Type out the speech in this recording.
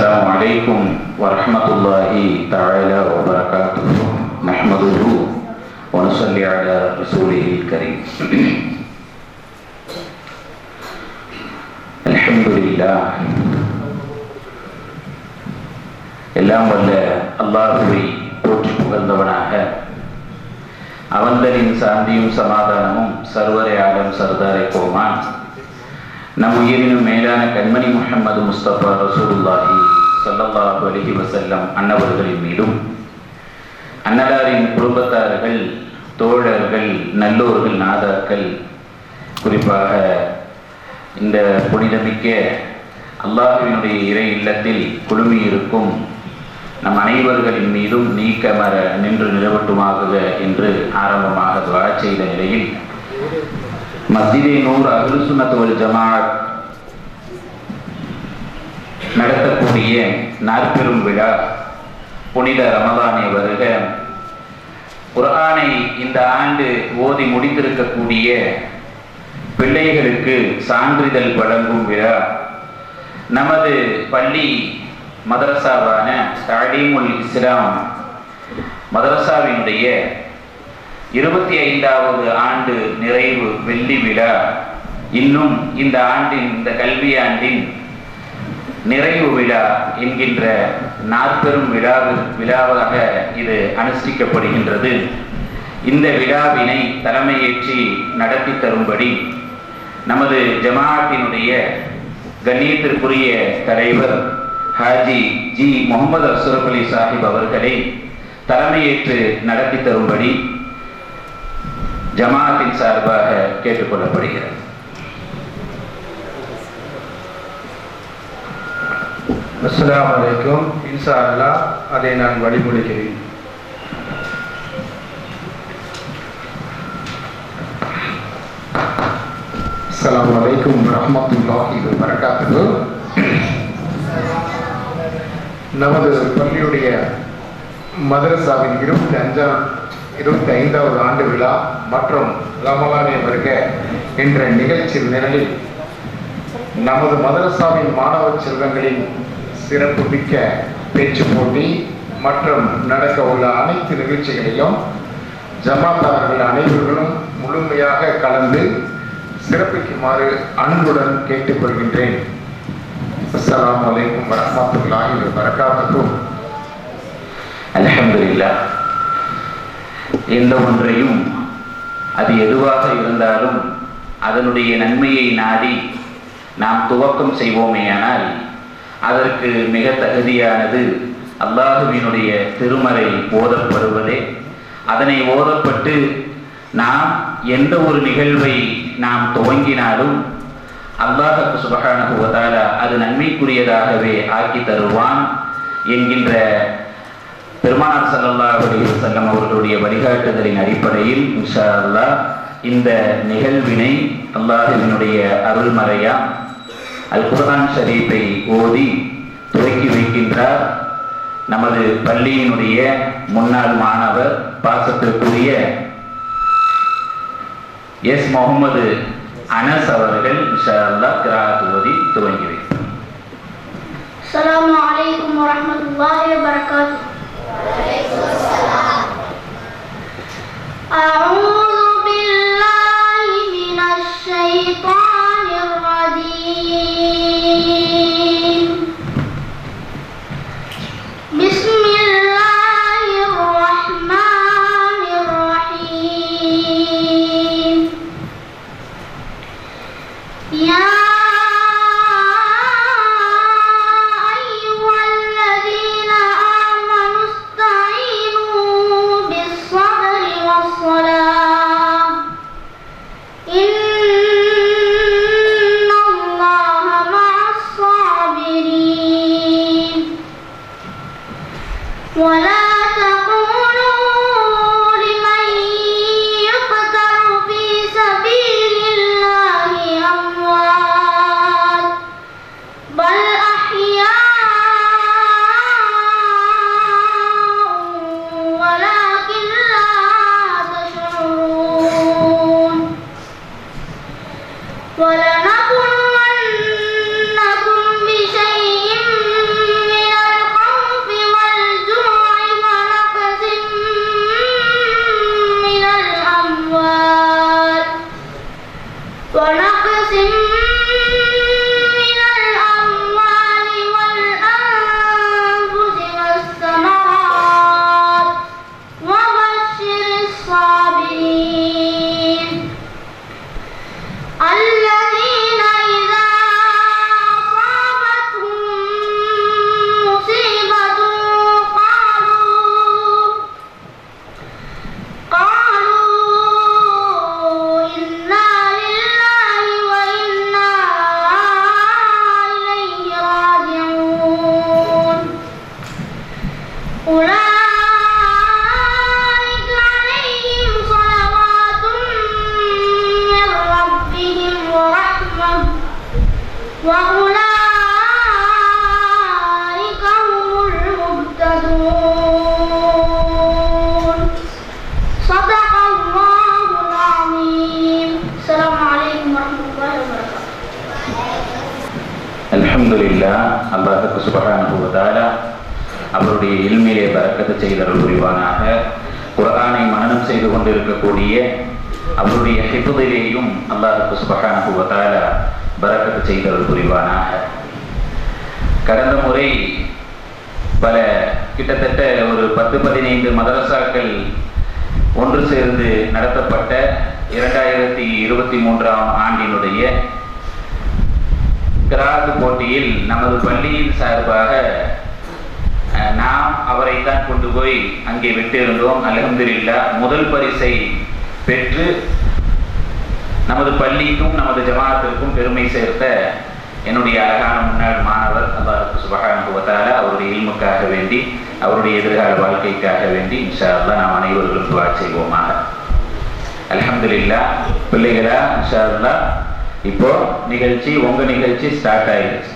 السلام عليكم ورحمة الله تعالى وبركاته نحمده ونصلي على رسوله الكريم الحمد لله எல்லாம் வல்ல அல்லாஹுவை போற்றி புகழ்ந்தவனாக அவந்தரின் சாந்தியும் சமாதானமும் சர்வரை ஆலம் சர்தாரை கோமான் நம் உயிரினும் மேலான கண்மணி முகமது முஸ்தபா ரசூலுல்லாஹி சல்லல்லாஹு அலைஹி வஸல்லம் அன்னவர்களின் மீதும் அன்னலாரின் குடும்பத்தார்கள் தோழர்கள் நல்லோர்கள் நாதாக்கள் குறிப்பாக இந்த புனிதமிக்க அல்லாஹினுடைய இறை இல்லத்தில் குழுமியிருக்கும் நம் அனைவர்களின் மீதும் நீக்கமர நின்று நிலவட்டுமாகுக என்று ஆரம்பமாக துவா செய்த நிலையில் மஸ்ஜிதே நூறு அகல் சுன்னத் ஜமாத் நடத்தக்கூடிய நாற்பெரும் விழா புனித ரமதானை வருக குரானை இந்த ஆண்டு ஓதி முடித்திருக்கக்கூடிய பிள்ளைகளுக்கு சான்றிதழ் வழங்கும் விழா நமது பள்ளி மதரசாவான தாலீமுல் இஸ்லாம் மதரசாவினுடைய இருபத்தி ஐந்தாவது ஆண்டு நிறைவு வெள்ளி விழா இன்னும் இந்த ஆண்டின் இந்த கல்வியாண்டின் நிறைவு விழா என்கின்ற நாற்பெரும் விழாவு விழாவாக இது அனுஷ்டிக்கப்படுகின்றது. இந்த விழாவினை தலைமையேற்றி நடத்தி தரும்படி நமது ஜமாஅத்தினுடைய கண்ணியத்திற்குரிய தலைவர் ஹாஜி ஜி முகமது அஸ்ரப் அலி சாஹிப் அவர்களை தலைமையேற்று நடத்தி தரும்படி ஜமாஅத்தின் சார்பாக கேட்டுக்கொள்ளப்படுகிறது. அஸ்ஸலாமு அலைக்கும். இன்சா அல்லாஹ் அதை நான் வழிமொழிகிறேன் அஸ்ஸலாமு அலைக்கும் ரஹ்மத்துல்லாஹி வ பரகாத்துஹு நமது பள்ளியுடைய மதரசாவின் இருபத்தி அஞ்சாம் இருபத்தி ஐந்தாவது ஆண்டு விழா மற்றும் ரமலானே வருக என்ற நிகழ்ச்சி நிலையில் நமது மதரசாவின் மாணவ செல்வங்களின் சிறப்பு மிக்க பேச்சு போட்டி மற்றும் நடக்க உள்ள அனைத்து நிகழ்ச்சிகளையும் ஜமாத்தார்கள் அனைவர்களும் முழுமையாக கலந்து சிறப்பிக்குமாறு அன்புடன் கேட்டுக்கொள்கின்றேன். அஸ்லாம் வலைக்கும் வரஹ்மத்துல்லாஹி வரகாத்துக்கும் அலமதுல்லா எந்த ஒன்றையும் அது எதுவாக இருந்தாலும் அதனுடைய நன்மையை நாடி நாம் துவக்கம் செய்வோமேயானால் அதற்கு மிக தகுதியானது அல்லாஹுவினுடைய திருமறை ஓதப்படுவதே. அதனை ஓதப்பட்டு நாம் எந்த ஒரு நிகழ்வை நாம் துவங்கினாலும் அல்லாஹு சுபகான வ அது நன்மைக்குரியதாகவே ஆக்கி தருவான் என்கின்ற பெருமானார் சல்லல்லா அலி வசல்லம் அவர்களுடைய வழிகாட்டுதலின் அடிப்படையில் இன்ஷா அல்லா இந்த நிகழ்வினை அல்லாஹினுடைய அருள்மறையா அல் குர்ஹான் ஷரீஃபை ஓதி துவக்கி வைக்கின்றார். நமது பள்ளியினுடைய முன்னாள் மாணவர் பாசத்திற்குரிய எஸ் முகமது அனஸ் அவர்கள் இன்ஷா அல்லா கிராத் ஓதி துவங்கி வைத்தார் அஸ்லாம் வலைக்கம் வரமத்துல்லாஹி வரகாத்து Aonde 我呢 அல்லாஹுக்கு சுபகானுபவத்தால அவருடைய இல்மையிலே பறக்கத்து செய்தல் புரிவானாக. குரானை மனனம் செய்து கொண்டிருக்கக்கூடிய அவருடைய ஹிப்புதிலேயும் அல்லாஹுக்கு சுபகானுபவத்தால பறக்கத்து செய்தல் புரிவானாக. கடந்த முறை பல கிட்டத்தட்ட ஒரு பத்து பதினைந்து மதரசாக்கள் ஒன்று சேர்ந்து நடத்தப்பட்ட இரண்டாயிரத்தி இருபத்தி மூன்றாம் ஆண்டினுடைய கிராத் போட்டியில் நமது பள்ளியின் சார்பாக நாம் அவரை தான் கொண்டு போய் அங்கே விட்டிருந்தோம். அலமதுல்லா முதல் பரிசை பெற்று நமது பள்ளிக்கும் நமது ஜமாத்திற்கும் பெருமை சேர்த்த என்னுடைய அழகான முன்னாள் மாணவர் அல்லாஹுக்கு சுபகானுபவத்தால அவருடைய இல்முக்காக வேண்டி அவருடைய எதிர்கால வாழ்க்கைக்காக வேண்டி இன்ஷா அல்லாஹ் நாம் அனைவர்களும் துவா செய்வோமாக. அல்ஹம்துலில்லாஹ் பிள்ளைகளா இன்ஷா அல்லாஹ் இப்போ நிகழ்ச்சி உங்க நிகழ்ச்சி ஸ்டார்ட் ஆயிடுச்சு.